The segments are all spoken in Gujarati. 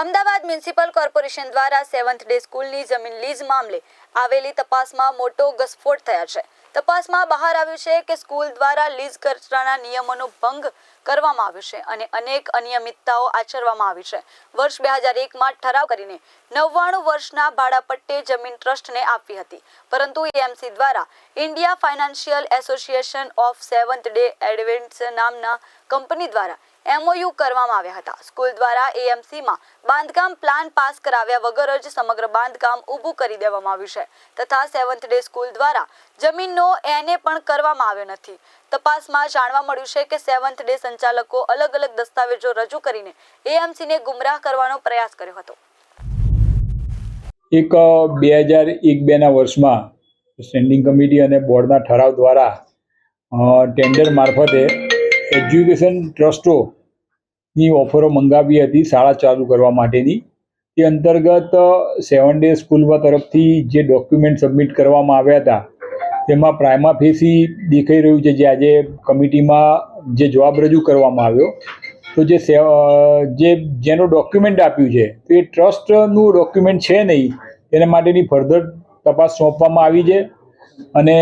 અમદાવાદ મ્યુનિસિપલ કોર્પોરેશન દ્વારા સેવન્થ ડે સ્કૂલની જમીન લીઝ મામલે આવેલી તપાસમાં મોટો ઘસફોડ થયા છે. તપાસમાં બહાર આવ્યું છે કે સ્કૂલ દ્વારા લીઝ કરતાના નિયમોનો ભંગ કરવામાં આવ્યો છે અને અનેક અનિયમિતતાઓ આચરવામાં આવી છે. વર્ષ બે હજાર એકમાં ઠરાવ કરીને નવ્વાણું વર્ષના ભાડાપટ્ટે જમીન ટ્રસ્ટને આપવી હતી. પરંતુ એએમસી દ્વારા India financial association of seventh day adventists નામના કંપની દ્વારા એમઓયુ કરવામાં આવ્યા હતા. સ્કૂલ દ્વારા એએમસીમાં બાંધકામ પ્લાન પાસ કરાવ્યા વગર જ સમગ્ર બાંધકામ ઊભું કરી દેવામાં આવ્યું છે તથા સેવન્થ ડે સ્કૂલ દ્વારા જમીનનો એને પણ કરવામાં આવ્યો નથી. તપાસમાં જાણવા મળ્યું છે કે સેવન્થ ડે સંચાલકો અલગ અલગ દસ્તાવેજો રજૂ કરીને એએમસીને ગુમરાહ કરવાનો પ્રયાસ કર્યો હતો. એક બે હજાર એક બેના વર્ષમાં સ્ટેન્ડિંગ કમિટી અને બોર્ડના ઠરાવ દ્વારા ટેન્ડર મારફતે એજ્યુકેશન ટ્રસ્ટોની ઓફરો મંગાવી હતી શાળા ચાલુ કરવા માટેની. તે અંતર્ગત સેવન ડે સ્કૂલમાં તરફથી જે ડોક્યુમેન્ટ સબમિટ કરવામાં આવ્યા હતા, તેમાં પ્રાઇમા ફેસી દેખાઈ રહ્યું છે જે આજે કમિટીમાં જે જવાબ રજૂ કરવામાં આવ્યો. તો જે જે, જેનો ડોક્યુમેન્ટ આપ્યું છે, તો એ ટ્રસ્ટનું ડોક્યુમેન્ટ છે નહીં, એના માટેની ફર્ધર તપાસ સોંપવામાં આવી છે. અને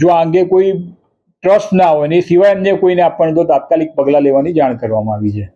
જો આ અંગે કોઈ ટ્રસ્ટ ના હોય. ને એ સિવાય અન્ય કોઈને આપવાનું તો તાત્કાલિક પગલાં લેવાની જાણ કરવામાં આવી છે.